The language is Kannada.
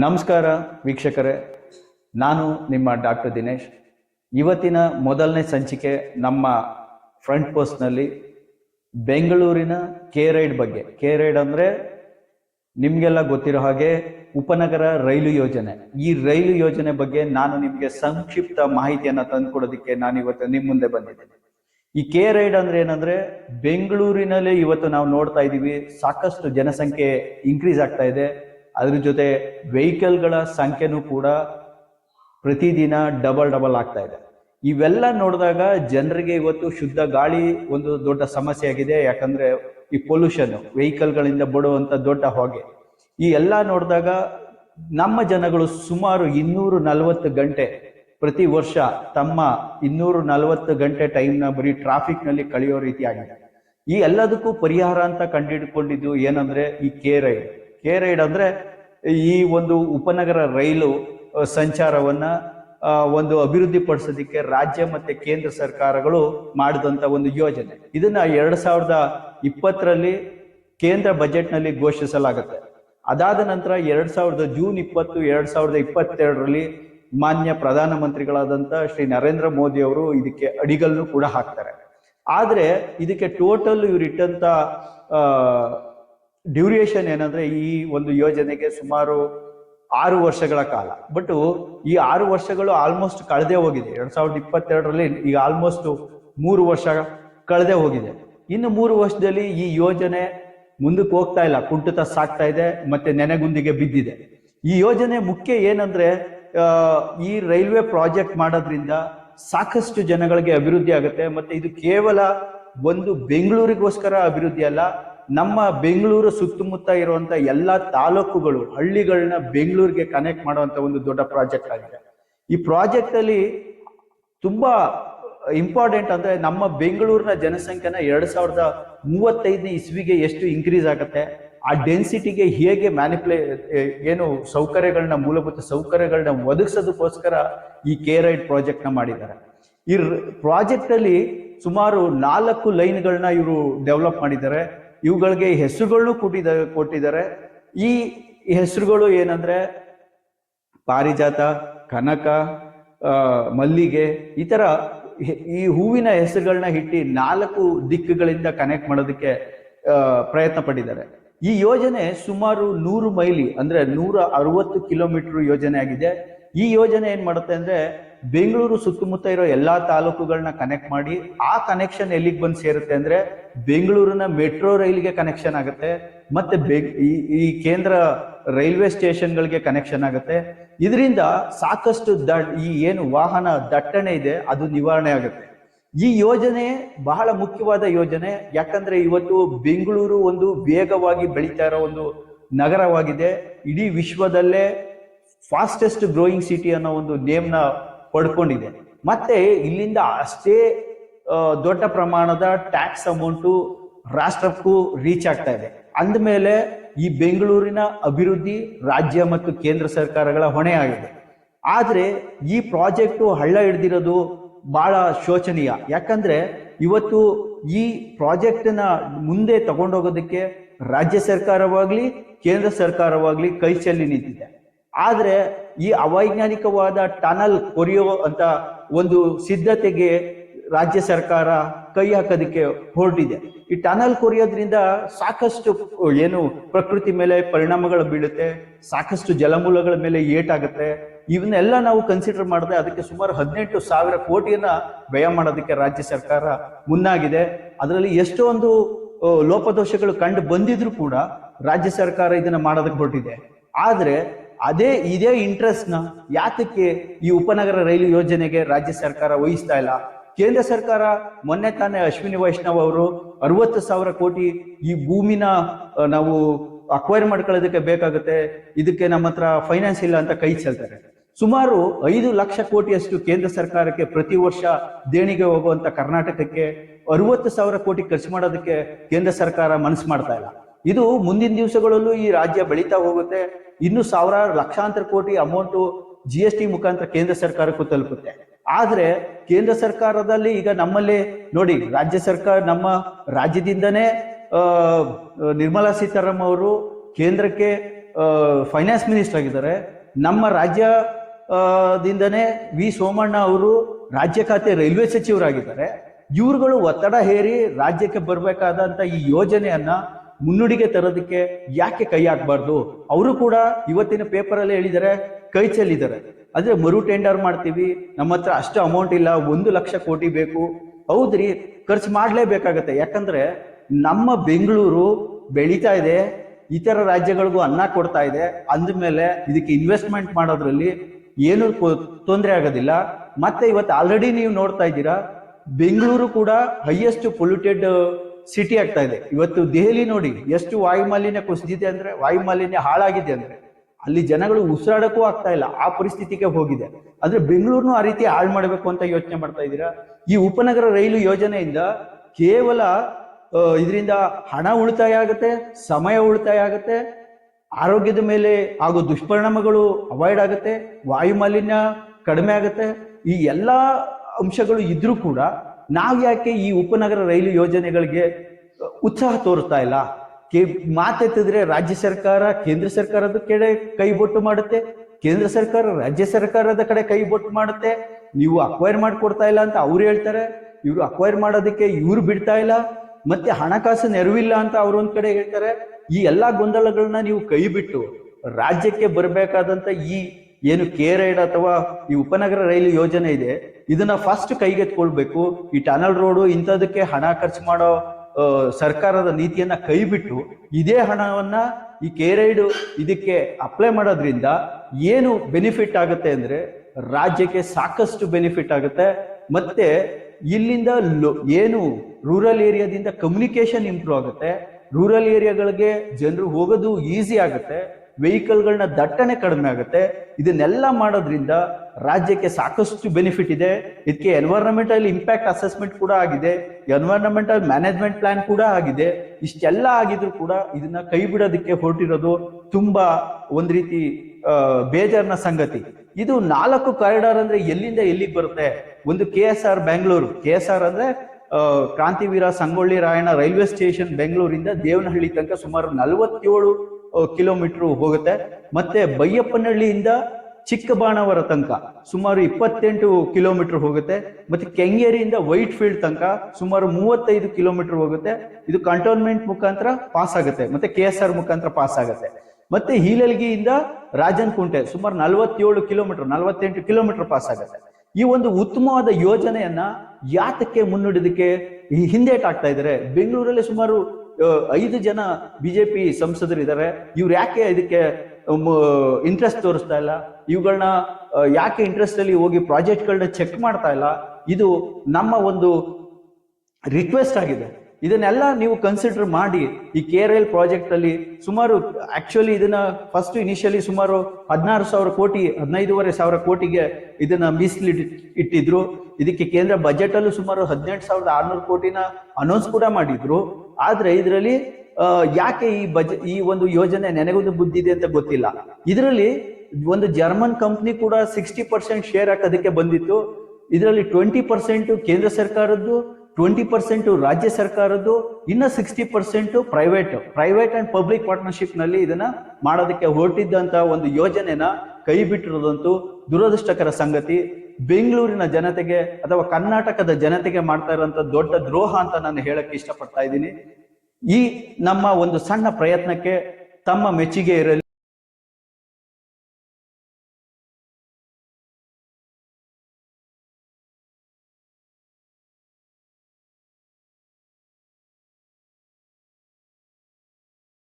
ನಮಸ್ಕಾರ ವೀಕ್ಷಕರೇ. ನಾನು ನಿಮ್ಮ ಡಾಕ್ಟರ್ ದಿನೇಶ್. ಇವತ್ತಿನ ಮೊದಲನೇ ಸಂಚಿಕೆ ನಮ್ಮ ಫ್ರಂಟ್ ಪೋಸ್ಟ್ನಲ್ಲಿ ಬೆಂಗಳೂರಿನ ಕೆ ರೈಡ್ ಬಗ್ಗೆ. ಕೆ ರೈಡ್ ಅಂದರೆ ನಿಮಗೆಲ್ಲ ಗೊತ್ತಿರೋ ಹಾಗೆ ಉಪನಗರ ರೈಲು ಯೋಜನೆ. ಈ ರೈಲು ಯೋಜನೆ ಬಗ್ಗೆ ನಾನು ನಿಮಗೆ ಸಂಕ್ಷಿಪ್ತ ಮಾಹಿತಿಯನ್ನು ತಂದುಕೊಡೋದಕ್ಕೆ ನಾನು ಇವತ್ತು ನಿಮ್ಮ ಮುಂದೆ ಬಂದಿದ್ದೇನೆ. ಈ ಕೆ ರೈಡ್ ಅಂದ್ರೆ ಏನಂದ್ರೆ ಬೆಂಗಳೂರಿನಲ್ಲಿ ಇವತ್ತು ನಾವು ನೋಡ್ತಾ ಇದ್ದೀವಿ. ಸಾಕಷ್ಟು ಜನಸಂಖ್ಯೆ ಇನ್ಕ್ರೀಸ್ ಆಗ್ತಾ ಇದೆ. ಅದ್ರ ಜೊತೆ ವೆಹಿಕಲ್ಗಳ ಸಂಖ್ಯೆನೂ ಕೂಡ ಪ್ರತಿದಿನ ಡಬಲ್ ಡಬಲ್ ಆಗ್ತಾ ಇದೆ. ಇವೆಲ್ಲ ನೋಡಿದಾಗ ಜನರಿಗೆ ಇವತ್ತು ಶುದ್ಧ ಗಾಳಿ ಒಂದು ದೊಡ್ಡ ಸಮಸ್ಯೆ ಆಗಿದೆ. ಯಾಕಂದ್ರೆ ಈ ಪೊಲ್ಯೂಷನ್, ವೆಹಿಕಲ್ಗಳಿಂದ ಬಡುವಂತ ದೊಡ್ಡ ಹೊಗೆ. ಈ ಎಲ್ಲ ನೋಡಿದಾಗ ನಮ್ಮ ಜನಗಳು ಸುಮಾರು ಇನ್ನೂರು ನಲವತ್ತು ಗಂಟೆ ಪ್ರತಿ ವರ್ಷ ತಮ್ಮ ಇನ್ನೂರು ನಲವತ್ತು ಗಂಟೆ ಟೈಮ್ನ ಬರೀ ಟ್ರಾಫಿಕ್ನಲ್ಲಿ ಕಳೆಯೋ ರೀತಿ ಆಗಿದೆ. ಈ ಎಲ್ಲದಕ್ಕೂ ಪರಿಹಾರ ಅಂತ ಕಂಡುಹಿಡ್ಕೊಂಡಿದ್ದು ಏನಂದ್ರೆ ಈ ಕೆ ರೈಡ್ ಕೆ ರೈಡ್ ಅಂದ್ರೆ ಈ ಒಂದು ಉಪನಗರ ರೈಲು ಸಂಚಾರವನ್ನ ಒಂದು ಅಭಿವೃದ್ಧಿ ಪಡಿಸೋದಕ್ಕೆ ರಾಜ್ಯ ಮತ್ತೆ ಕೇಂದ್ರ ಸರ್ಕಾರಗಳು ಮಾಡಿದಂತ ಒಂದು ಯೋಜನೆ. ಇದನ್ನ ಎರಡು ಸಾವಿರದ ಇಪ್ಪತ್ತರಲ್ಲಿ ಕೇಂದ್ರ ಬಜೆಟ್ನಲ್ಲಿ ಘೋಷಿಸಲಾಗುತ್ತೆ. ಅದಾದ ನಂತರ ಎರಡ್ ಸಾವಿರದ ಜೂನ್ ಇಪ್ಪತ್ತು, ಎರಡು ಸಾವಿರದ ಇಪ್ಪತ್ತೆರಡರಲ್ಲಿ ಮಾನ್ಯ ಪ್ರಧಾನಮಂತ್ರಿಗಳಾದಂತ ಶ್ರೀ ನರೇಂದ್ರ ಮೋದಿ ಅವರು ಇದಕ್ಕೆ ಅಡಿಗಲ್ಲು ಕೂಡ ಹಾಕ್ತಾರೆ. ಆದ್ರೆ ಇದಕ್ಕೆ ಟೋಟಲ್ ಇವ್ರು ಡ್ಯೂರೇಷನ್ ಏನಂದ್ರೆ ಈ ಒಂದು ಯೋಜನೆಗೆ ಸುಮಾರು ಆರು ವರ್ಷಗಳ ಕಾಲ. ಬಟ್ ಈ ಆರು ವರ್ಷಗಳು ಆಲ್ಮೋಸ್ಟ್ ಕಳೆದೇ ಹೋಗಿದೆ. ಎರಡ್ ಸಾವಿರದ ಇಪ್ಪತ್ತೆರಡರಲ್ಲಿ ಈಗ ಆಲ್ಮೋಸ್ಟ್ ಮೂರು ವರ್ಷ ಕಳೆದೇ ಹೋಗಿದೆ. ಇನ್ನು ಮೂರು ವರ್ಷದಲ್ಲಿ ಈ ಯೋಜನೆ ಮುಂದಕ್ಕೆ ಹೋಗ್ತಾ ಇಲ್ಲ. ಕುಂಠಿತ ಸಾಕ್ತಾ ಇದೆ, ಮತ್ತೆ ನೆನೆಗುಂದಿಗೆ ಬಿದ್ದಿದೆ. ಈ ಯೋಜನೆ ಮುಖ್ಯ ಏನಂದ್ರೆ ಈ ರೈಲ್ವೆ ಪ್ರಾಜೆಕ್ಟ್ ಮಾಡೋದ್ರಿಂದ ಸಾಕಷ್ಟು ಜನಗಳಿಗೆ ಅಭಿವೃದ್ಧಿ ಆಗುತ್ತೆ. ಮತ್ತೆ ಇದು ಕೇವಲ ಒಂದು ಬೆಂಗಳೂರಿಗೋಸ್ಕರ ಅಭಿವೃದ್ಧಿ ಅಲ್ಲ ನಮ್ಮ ಬೆಂಗಳೂರು ಸುತ್ತಮುತ್ತ ಇರುವಂತ ಎಲ್ಲಾ ತಾಲೂಕುಗಳು, ಹಳ್ಳಿಗಳನ್ನ ಬೆಂಗಳೂರಿಗೆ ಕನೆಕ್ಟ್ ಮಾಡುವಂತ ಒಂದು ದೊಡ್ಡ ಪ್ರಾಜೆಕ್ಟ್ ಆಗಿದೆ. ಈ ಪ್ರಾಜೆಕ್ಟ್ ಅಲ್ಲಿ ತುಂಬಾ ಇಂಪಾರ್ಟೆಂಟ್ ಅಂದ್ರೆ ನಮ್ಮ ಬೆಂಗಳೂರಿನ ಜನಸಂಖ್ಯೆನ ಎರಡ್ ಸಾವಿರದ ಮೂವತ್ತೈದನೇ ಇಸ್ವಿಗೆ ಎಷ್ಟು ಇನ್ಕ್ರೀಸ್ ಆಗುತ್ತೆ, ಆ ಡೆನ್ಸಿಟಿಗೆ ಹೇಗೆ ಮ್ಯಾನಿಪ್ಯುಲೇ ಏನು ಸೌಕರ್ಯಗಳನ್ನ ಮೂಲಭೂತ ಸೌಕರ್ಯಗಳನ್ನ ಒದಗಿಸೋದಕ್ಕೋಸ್ಕರ ಈ ಕೇರ್ ಐಡ್ ಪ್ರಾಜೆಕ್ಟ್ನ ಮಾಡಿದ್ದಾರೆ. ಈ ಪ್ರಾಜೆಕ್ಟ್ ಅಲ್ಲಿ ಸುಮಾರು ನಾಲ್ಕು ಲೈನ್ಗಳನ್ನ ಇವರು ಡೆವಲಪ್ ಮಾಡಿದ್ದಾರೆ. ಇವುಗಳಿಗೆ ಹೆಸರುಗಳನ್ನು ಕೊಟ್ಟಿದ ಕೊಟ್ಟಿದ್ದಾರೆ. ಈ ಹೆಸರುಗಳು ಏನಂದ್ರೆ ಪಾರಿಜಾತ, ಕನಕ ಮಲ್ಲಿಗೆ, ಈ ತರ ಈ ಹೂವಿನ ಹೆಸರುಗಳನ್ನ ಇಟ್ಟು ನಾಲ್ಕು ದಿಕ್ಕುಗಳಿಂದ ಕನೆಕ್ಟ್ ಮಾಡೋದಕ್ಕೆ ಪ್ರಯತ್ನ ಪಟ್ಟಿದ್ದಾರೆ. ಈ ಯೋಜನೆ ಸುಮಾರು ನೂರು ಮೈಲಿ, ಅಂದ್ರೆ ನೂರ ಅರವತ್ತು ಕಿಲೋಮೀಟರ್ ಯೋಜನೆ ಆಗಿದೆ. ಈ ಯೋಜನೆ ಏನ್ ಮಾಡುತ್ತೆ ಅಂದ್ರೆ ಬೆಂಗಳೂರು ಸುತ್ತಮುತ್ತ ಇರೋ ಎಲ್ಲಾ ತಾಲೂಕುಗಳನ್ನ ಕನೆಕ್ಟ್ ಮಾಡಿ, ಆ ಕನೆಕ್ಷನ್ ಎಲ್ಲಿಗೆ ಬಂದು ಸೇರುತ್ತೆ ಅಂದ್ರೆ ಬೆಂಗಳೂರಿನ ಮೆಟ್ರೋ ರೈಲಿಗೆ ಕನೆಕ್ಷನ್ ಆಗುತ್ತೆ, ಮತ್ತೆ ಈ ಕೇಂದ್ರ ರೈಲ್ವೆ ಸ್ಟೇಷನ್ಗಳಿಗೆ ಕನೆಕ್ಷನ್ ಆಗುತ್ತೆ. ಇದರಿಂದ ಸಾಕಷ್ಟು ದ ಈ ಏನು ವಾಹನ ದಟ್ಟಣೆ ಇದೆ, ಅದು ನಿವಾರಣೆ ಆಗುತ್ತೆ. ಈ ಯೋಜನೆ ಬಹಳ ಮುಖ್ಯವಾದ ಯೋಜನೆ, ಯಾಕಂದ್ರೆ ಇವತ್ತು ಬೆಂಗಳೂರು ಒಂದು ವೇಗವಾಗಿ ಬೆಳೀತಾ ಇರೋ ಒಂದು ನಗರವಾಗಿದೆ. ಇಡೀ ವಿಶ್ವದಲ್ಲೇ ಫಾಸ್ಟೆಸ್ಟ್ ಗ್ರೋಯಿಂಗ್ ಸಿಟಿ ಅನ್ನೋ ಒಂದು ನೇಮ್ನ ಪಡ್ಕೊಂಡಿದೆ. ಮತ್ತೆ ಇಲ್ಲಿಂದ ಅಷ್ಟೇ ದೊಡ್ಡ ಪ್ರಮಾಣದ ಟ್ಯಾಕ್ಸ್ ಅಮೌಂಟು ರಾಷ್ಟ್ರಕ್ಕೂ ರೀಚ್ ಆಗ್ತಾ ಇದೆ. ಅಂದಮೇಲೆ ಈ ಬೆಂಗಳೂರಿನ ಅಭಿವೃದ್ಧಿ ರಾಜ್ಯ ಮತ್ತು ಕೇಂದ್ರ ಸರ್ಕಾರಗಳ ಹೊಣೆ ಆಗಿದೆ. ಆದ್ರೆ ಈ ಪ್ರಾಜೆಕ್ಟು ಹಳ್ಳ ಹಿಡ್ದಿರೋದು ಬಹಳ ಶೋಚನೀಯ. ಯಾಕಂದ್ರೆ ಇವತ್ತು ಈ ಪ್ರಾಜೆಕ್ಟ್ನ ಮುಂದೆ ತಗೊಂಡೋಗೋದಕ್ಕೆ ರಾಜ್ಯ ಸರ್ಕಾರವಾಗ್ಲಿ, ಕೇಂದ್ರ ಸರ್ಕಾರವಾಗ್ಲಿ ಕೈ ಚೆಲ್ಲಿ ನಿಂತಿದೆ. ಆದ್ರೆ ಈ ಅವೈಜ್ಞಾನಿಕವಾದ ಟನಲ್ ಕೊರೆಯೋ ಅಂತ ಒಂದು ಸಿದ್ಧತೆಗೆ ರಾಜ್ಯ ಸರ್ಕಾರ ಕೈ ಹಾಕೋದಕ್ಕೆ ಹೊರಟಿದೆ. ಈ ಟನಲ್ ಕೊರೆಯೋದ್ರಿಂದ ಸಾಕಷ್ಟು ಏನು ಪ್ರಕೃತಿ ಮೇಲೆ ಪರಿಣಾಮಗಳು ಬೀಳುತ್ತೆ, ಸಾಕಷ್ಟು ಜಲಮೂಲಗಳ ಮೇಲೆ ಏಟಾಗುತ್ತೆ. ಇವನ್ನೆಲ್ಲ ನಾವು ಕನ್ಸಿಡರ್ ಮಾಡಿದ್ರೆ ಅದಕ್ಕೆ ಸುಮಾರು ಹದಿನೆಂಟು ಸಾವಿರ ಕೋಟಿಯನ್ನ ವ್ಯಯ ಮಾಡೋದಕ್ಕೆ ರಾಜ್ಯ ಸರ್ಕಾರ ಮುನ್ನಾಗಿದೆ. ಅದರಲ್ಲಿ ಎಷ್ಟೊಂದು ಲೋಪದೋಷಗಳು ಕಂಡು ಬಂದಿದ್ರು ಕೂಡ ರಾಜ್ಯ ಸರ್ಕಾರ ಇದನ್ನ ಮಾಡೋದಕ್ಕೆ ಹೊರಟಿದೆ. ಆದ್ರೆ ಅದೇ ಇದೇ ಇಂಟ್ರೆಸ್ಟ್ನ ಯಾತಕ್ಕೆ ಈ ಉಪನಗರ ರೈಲು ಯೋಜನೆಗೆ ರಾಜ್ಯ ಸರ್ಕಾರ ವಹಿಸ್ತಾ ಇಲ್ಲ? ಕೇಂದ್ರ ಸರ್ಕಾರ ಮೊನ್ನೆ ತಾನೇ ಅಶ್ವಿನಿ ವೈಷ್ಣವ್ ಅವರು ಅರವತ್ತು ಸಾವಿರ ಕೋಟಿ ಈ ಭೂಮಿನ ನಾವು ಅಕ್ವೈರ್ ಮಾಡ್ಕೊಳ್ಳೋದಕ್ಕೆ ಬೇಕಾಗುತ್ತೆ, ಇದಕ್ಕೆ ನಮ್ಮ ಹತ್ರ ಫೈನಾನ್ಸ್ ಇಲ್ಲ ಅಂತ ಕೈ ಚೆಲ್ತಾರೆ. ಸುಮಾರು ಐದು ಲಕ್ಷ ಕೋಟಿಯಷ್ಟು ಕೇಂದ್ರ ಸರ್ಕಾರಕ್ಕೆ ಪ್ರತಿ ವರ್ಷ ದೇಣಿಗೆ ಹೋಗುವಂತ ಕರ್ನಾಟಕಕ್ಕೆ ಅರವತ್ತು ಸಾವಿರ ಕೋಟಿ ಖರ್ಚು ಮಾಡೋದಕ್ಕೆ ಕೇಂದ್ರ ಸರ್ಕಾರ ಮನಸ್ಸು ಮಾಡ್ತಾ ಇಲ್ಲ. ಇದು ಮುಂದಿನ ದಿವಸಗಳಲ್ಲೂ ಈ ರಾಜ್ಯ ಬೆಳೀತಾ ಹೋಗುತ್ತೆ. ಇನ್ನು ಸಾವಿರಾರು ಲಕ್ಷಾಂತರ ಕೋಟಿ ಅಮೌಂಟು ಜಿ ಎಸ್ ಟಿ ಮುಖಾಂತರ ಕೇಂದ್ರ ಸರ್ಕಾರಕ್ಕೂ ತಲುಪುತ್ತೆ. ಆದ್ರೆ ಕೇಂದ್ರ ಸರ್ಕಾರದಲ್ಲಿ ಈಗ ನಮ್ಮಲ್ಲಿ ನೋಡಿ ರಾಜ್ಯ ಸರ್ಕಾರ ನಮ್ಮ ರಾಜ್ಯದಿಂದನೇ ನಿರ್ಮಲಾ ಸೀತಾರಾಮನ್ ಅವರು ಕೇಂದ್ರಕ್ಕೆ ಫೈನಾನ್ಸ್ ಮಿನಿಸ್ಟರ್ ಆಗಿದ್ದಾರೆ. ನಮ್ಮ ರಾಜ್ಯ ದಿಂದನೇ ವಿ ಸೋಮಣ್ಣ ಅವರು ರಾಜ್ಯ ಖಾತೆ ರೈಲ್ವೆ ಸಚಿವರಾಗಿದ್ದಾರೆ. ಇವ್ರುಗಳು ಒತ್ತಡ ಹೇರಿ ರಾಜ್ಯಕ್ಕೆ ಬರಬೇಕಾದಂತ ಈ ಯೋಜನೆಯನ್ನ ಮುನ್ನುಡಿಗೆ ತರೋದಕ್ಕೆ ಯಾಕೆ ಕೈ ಹಾಕ್ಬಾರ್ದು? ಅವರು ಕೂಡ ಇವತ್ತಿನ ಪೇಪರ್ ಅಲ್ಲಿ ಹೇಳಿದ್ದಾರೆ, ಕೈ ಚೆಲ್ಲಿದ್ದಾರೆ. ಅಂದ್ರೆ ಮರು ಟೆಂಡರ್ ಮಾಡ್ತೀವಿ, ನಮ್ಮ ಹತ್ರ ಅಷ್ಟು ಅಮೌಂಟ್ ಇಲ್ಲ, ಒಂದು ಲಕ್ಷ ಕೋಟಿ ಬೇಕು. ಹೌದ್ರಿ, ಖರ್ಚು ಮಾಡ್ಲೇಬೇಕಾಗತ್ತೆ. ಯಾಕಂದ್ರೆ ನಮ್ಮ ಬೆಂಗಳೂರು ಬೆಳೀತಾ ಇದೆ, ಇತರ ರಾಜ್ಯಗಳಿಗೂ ಅನ್ನ ಕೊಡ್ತಾ ಇದೆ. ಅಂದಮೇಲೆ ಇದಕ್ಕೆ ಇನ್ವೆಸ್ಟ್ಮೆಂಟ್ ಮಾಡೋದ್ರಲ್ಲಿ ಏನು ತೊಂದರೆ ಆಗೋದಿಲ್ಲ. ಮತ್ತೆ ಇವತ್ತು ಆಲ್ರೆಡಿ ನೀವು ನೋಡ್ತಾ ಇದ್ದೀರಾ, ಬೆಂಗಳೂರು ಕೂಡ ಹೈಯೆಸ್ಟ್ ಪೊಲ್ಯೂಟೆಡ್ ಸಿಟಿ ಆಗ್ತಾ ಇದೆ. ಇವತ್ತು ದೆಹಲಿ ನೋಡಿ ಎಷ್ಟು ವಾಯುಮಾಲಿನ್ಯ ಕುಸಿದಿದೆ ಅಂದ್ರೆ, ವಾಯುಮಾಲಿನ್ಯ ಹಾಳಾಗಿದೆ ಅಂದ್ರೆ, ಅಲ್ಲಿ ಜನಗಳು ಉಸಿರಾಡಕ್ಕೂ ಆಗ್ತಾ ಇಲ್ಲ. ಆ ಪರಿಸ್ಥಿತಿಗೆ ಹೋಗಿದೆ. ಅಂದ್ರೆ ಬೆಂಗಳೂರ್ನು ಆ ರೀತಿ ಹಾಳು ಮಾಡಬೇಕು ಅಂತ ಯೋಚನೆ ಮಾಡ್ತಾ ಇದ್ದೀರಾ? ಈ ಉಪನಗರ ರೈಲು ಯೋಜನೆಯಿಂದ ಕೇವಲ ಇದರಿಂದ ಹಣ ಉಳಿತಾಯ ಆಗುತ್ತೆ, ಸಮಯ ಉಳಿತಾಯ ಆಗುತ್ತೆ, ಆರೋಗ್ಯದ ಮೇಲೆ ಆಗೋ ದುಷ್ಪರಿಣಾಮಗಳು ಅವಾಯ್ಡ್ ಆಗುತ್ತೆ, ವಾಯುಮಾಲಿನ್ಯ ಕಡಿಮೆ ಆಗುತ್ತೆ. ಈ ಎಲ್ಲ ಅಂಶಗಳು ಇದ್ರೂ ಕೂಡ ನಾವು ಯಾಕೆ ಈ ಉಪನಗರ ರೈಲು ಯೋಜನೆಗಳಿಗೆ ಉತ್ಸಾಹ ತೋರಿಸ್ತಾ ಇಲ್ಲ? ಕೆ, ಮಾತೆತ್ತಿದ್ರೆ ರಾಜ್ಯ ಸರ್ಕಾರ, ಕೇಂದ್ರ ಸರ್ಕಾರದ ಕಡೆ ಕೈಬೊಟ್ಟು ಮಾಡುತ್ತೆ, ಕೇಂದ್ರ ಸರ್ಕಾರ, ರಾಜ್ಯ ಸರ್ಕಾರದ ಕಡೆ ಕೈಬೊಟ್ಟು ಮಾಡುತ್ತೆ. ನೀವು ಅಕ್ವೈರ್ ಮಾಡಿಕೊಡ್ತಾ ಇಲ್ಲ ಅಂತ ಅವ್ರು ಹೇಳ್ತಾರೆ, ಇವರು ಅಕ್ವೈರ್ ಮಾಡೋದಕ್ಕೆ ಇವ್ರು ಬಿಡ್ತಾ ಇಲ್ಲ, ಮತ್ತೆ ಹಣಕಾಸು ನೆರವಿಲ್ಲ ಅಂತ ಅವರು ಒಂದ್ ಕಡೆ ಹೇಳ್ತಾರೆ. ಈ ಎಲ್ಲಾ ಗೊಂದಲಗಳನ್ನ ನೀವು ಕೈ ಬಿಟ್ಟು ರಾಜ್ಯಕ್ಕೆ ಬರಬೇಕಾದಂತ ಈ ಏನು ಕೆ ರೈಡ್ ಅಥವಾ ಈ ಉಪನಗರ ರೈಲು ಯೋಜನೆ ಇದೆ, ಇದನ್ನ ಫಸ್ಟ್ ಕೈಗೆತ್ಕೊಳ್ಬೇಕು ಈ ಟನಲ್ ರೋಡು ಇಂಥದಕ್ಕೆ ಹಣ ಖರ್ಚು ಮಾಡೋ ಸರ್ಕಾರದ ನೀತಿಯನ್ನ ಕೈಬಿಟ್ಟು ಇದೇ ಹಣವನ್ನ ಈ ಕೆ ರೈಡ್ ಇದಕ್ಕೆ ಅಪ್ಲೈ ಮಾಡೋದ್ರಿಂದ ಏನು ಬೆನಿಫಿಟ್ ಆಗುತ್ತೆ ಅಂದ್ರೆ ರಾಜ್ಯಕ್ಕೆ ಸಾಕಷ್ಟು ಬೆನಿಫಿಟ್ ಆಗುತ್ತೆ. ಮತ್ತೆ ಇಲ್ಲಿಂದ ಏನು ರೂರಲ್ ಏರಿಯಾದಿಂದ ಕಮ್ಯುನಿಕೇಶನ್ ಇಂಪ್ರೂವ್ ಆಗುತ್ತೆ. ರೂರಲ್ ಏರಿಯಾಗಳಿಗೆ ಜನರು ಹೋಗೋದು ಈಸಿ ಆಗುತ್ತೆ. ವೆಹಿಕಲ್ಗಳನ್ನ ದಟ್ಟಣೆ ಕಡಿಮೆ ಆಗುತ್ತೆ. ಇದನ್ನೆಲ್ಲ ಮಾಡೋದ್ರಿಂದ ರಾಜ್ಯಕ್ಕೆ ಸಾಕಷ್ಟು ಬೆನಿಫಿಟ್ ಇದೆ. ಇದಕ್ಕೆ ಎನ್ವೈರನ್ಮೆಂಟಲ್ ಇಂಪ್ಯಾಕ್ಟ್ ಅಸೆಸ್ಮೆಂಟ್ ಕೂಡ ಆಗಿದೆ. ಎನ್ವೈರನ್ಮೆಂಟಲ್ ಮ್ಯಾನೇಜ್ಮೆಂಟ್ ಪ್ಲಾನ್ ಕೂಡ ಆಗಿದೆ. ಇಷ್ಟೆಲ್ಲ ಆಗಿದ್ರು ಕೂಡ ಇದನ್ನ ಕೈ ಬಿಡೋದಕ್ಕೆ ಹೊರಟಿರೋದು ತುಂಬಾ ಒಂದ್ ರೀತಿ ಬೇಜಾರ್ನ ಸಂಗತಿ. ಇದು ನಾಲ್ಕು ಕಾರಿಡಾರ್ ಅಂದ್ರೆ ಎಲ್ಲಿಂದ ಎಲ್ಲಿಗೆ ಬರುತ್ತೆ? ಒಂದು K S R Bengaluru. K S R ಅಂದ್ರೆ ಕ್ರಾಂತಿವೀರ ಸಂಗೊಳ್ಳಿ ರಾಯಣ್ಣ ರೈಲ್ವೆ ಸ್ಟೇಷನ್ ಬೆಂಗಳೂರಿಂದ ದೇವನಹಳ್ಳಿ ತನಕ ಸುಮಾರು ನಲವತ್ತೇಳು ಕಿಲೋಮೀಟರ್ ಹೋಗುತ್ತೆ. ಮತ್ತೆ ಬೈಯಪ್ಪನಹಳ್ಳಿಯಿಂದ ಚಿಕ್ಕಬಾಣವರ ತನಕ ಸುಮಾರು ಇಪ್ಪತ್ತೆಂಟು ಕಿಲೋಮೀಟರ್ ಹೋಗುತ್ತೆ. ಮತ್ತೆ ಕೆಂಗೇರಿಯಿಂದ ವೈಟ್ ಫೀಲ್ಡ್ ತನಕ ಸುಮಾರು ಮೂವತ್ತೈದು ಕಿಲೋಮೀಟರ್ ಹೋಗುತ್ತೆ. ಇದು ಕಂಟೋನ್ಮೆಂಟ್ ಮುಖಾಂತರ ಪಾಸ್ ಆಗುತ್ತೆ. ಮತ್ತೆ ಕೆ ಎಸ್ ಆರ್ ಮುಖಾಂತರ ಪಾಸ್ ಆಗುತ್ತೆ. ಮತ್ತೆ ಹೀಲಲ್ಗಿಯಿಂದ ರಾಜನ್ ಕುಂಟೆ ಸುಮಾರು ನಲವತ್ತೇಳು ಕಿಲೋಮೀಟರ್, ನಲವತ್ತೆಂಟು ಕಿಲೋಮೀಟರ್ ಪಾಸ್ ಆಗುತ್ತೆ. ಈ ಒಂದು ಉತ್ತಮವಾದ ಯೋಜನೆಯನ್ನ ಯಾತಕ್ಕೆ ಮುನ್ನುಡಿದಕ್ಕೆ ಹಿಂದೇಟಾಗ್ತಾ ಇದ್ದಾರೆ. ಬೆಂಗಳೂರಲ್ಲಿ ಸುಮಾರು ಐದು ಜನ ಬಿಜೆಪಿ ಸಂಸದರಿದ್ದಾರೆ. ಇವ್ರು ಯಾಕೆ ಇದಕ್ಕೆ ಇಂಟ್ರೆಸ್ಟ್ ತೋರಿಸ್ತಾ ಇಲ್ಲ? ಇವುಗಳನ್ನ ಯಾಕೆ ಇಂಟ್ರೆಸ್ಟ್ ಅಲ್ಲಿ ಹೋಗಿ ಪ್ರಾಜೆಕ್ಟ್ಗಳನ್ನ ಚೆಕ್ ಮಾಡ್ತಾ ಇಲ್ಲ? ಇದು ನಮ್ಮ ಒಂದು ರಿಕ್ವೆಸ್ಟ್ ಆಗಿದೆ. ಇದನ್ನೆಲ್ಲ ನೀವು ಕನ್ಸಿಡರ್ ಮಾಡಿ, ಈ ಕೆ ಎಲ್ ಪ್ರಾಜೆಕ್ಟ್ ಅಲ್ಲಿ ಸುಮಾರು ಆಕ್ಚುಲಿ ಇದನ್ನ ಫಸ್ಟ್ ಇನಿಷಿಯಲಿ ಸುಮಾರು ಹದಿನಾರು ಸಾವಿರ ಕೋಟಿ, ಹದಿನೈದೂವರೆ ಸಾವಿರ ಕೋಟಿಗೆ ಇದನ್ನ ಮೀಸಲಿ ಇಟ್ಟಿದ್ರು. ಇದಕ್ಕೆ ಕೇಂದ್ರ ಬಜೆಟ್ ಅಲ್ಲೂ ಸುಮಾರು ಹದಿನೆಂಟು ಸಾವಿರದ ಆರ್ನೂರು ಕೋಟಿನ ಅನೌನ್ಸ್ ಕೂಡ ಮಾಡಿದ್ರು. ಆದ್ರೆ ಇದರಲ್ಲಿ ಯಾಕೆ ಈ ಬಜೆ, ಈ ಒಂದು ಯೋಜನೆ ನೆನೆಗೊಂದು ಬುದ್ಧಿದೆ ಅಂತ ಗೊತ್ತಿಲ್ಲ. ಇದರಲ್ಲಿ ಒಂದು ಜರ್ಮನ್ ಕಂಪ್ನಿ ಕೂಡ ಸಿಕ್ಸ್ಟಿ ಪರ್ಸೆಂಟ್ ಶೇರ್ ಹಾಕೋದಕ್ಕೆ ಬಂದಿತ್ತು. ಇದರಲ್ಲಿ ಟ್ವೆಂಟಿ ಪರ್ಸೆಂಟ್ ಕೇಂದ್ರ ಸರ್ಕಾರದ್ದು ಟ್ವೆಂಟಿ ಪರ್ಸೆಂಟ್ ರಾಜ್ಯ ಸರ್ಕಾರದ್ದು, ಇನ್ನ sixty percent private private and public ಪಾರ್ಟ್ನರ್ಶಿಪ್ನಲ್ಲಿ ಇದನ್ನ ಮಾಡೋದಕ್ಕೆ ಹೊರಟಿದ್ದಂತ ಒಂದು ಯೋಜನೆನ ಕೈ ಬಿಟ್ಟಿರೋದಂತೂ ದುರದೃಷ್ಟಕರ ಸಂಗತಿ. ಬೆಂಗಳೂರಿನ ಜನತೆಗೆ ಅಥವಾ ಕರ್ನಾಟಕದ ಜನತೆಗೆ ಮಾಡ್ತಾ ಇರುವಂತ ದೊಡ್ಡ ದ್ರೋಹ ಅಂತ ನಾನು ಹೇಳಕ್ಕೆ ಇಷ್ಟಪಡ್ತಾ ಇದ್ದೀನಿ. ಈ ನಮ್ಮ ಒಂದು ಸಣ್ಣ ಪ್ರಯತ್ನಕ್ಕೆ ತಮ್ಮ ಮೆಚ್ಚುಗೆ ಇರಲಿ.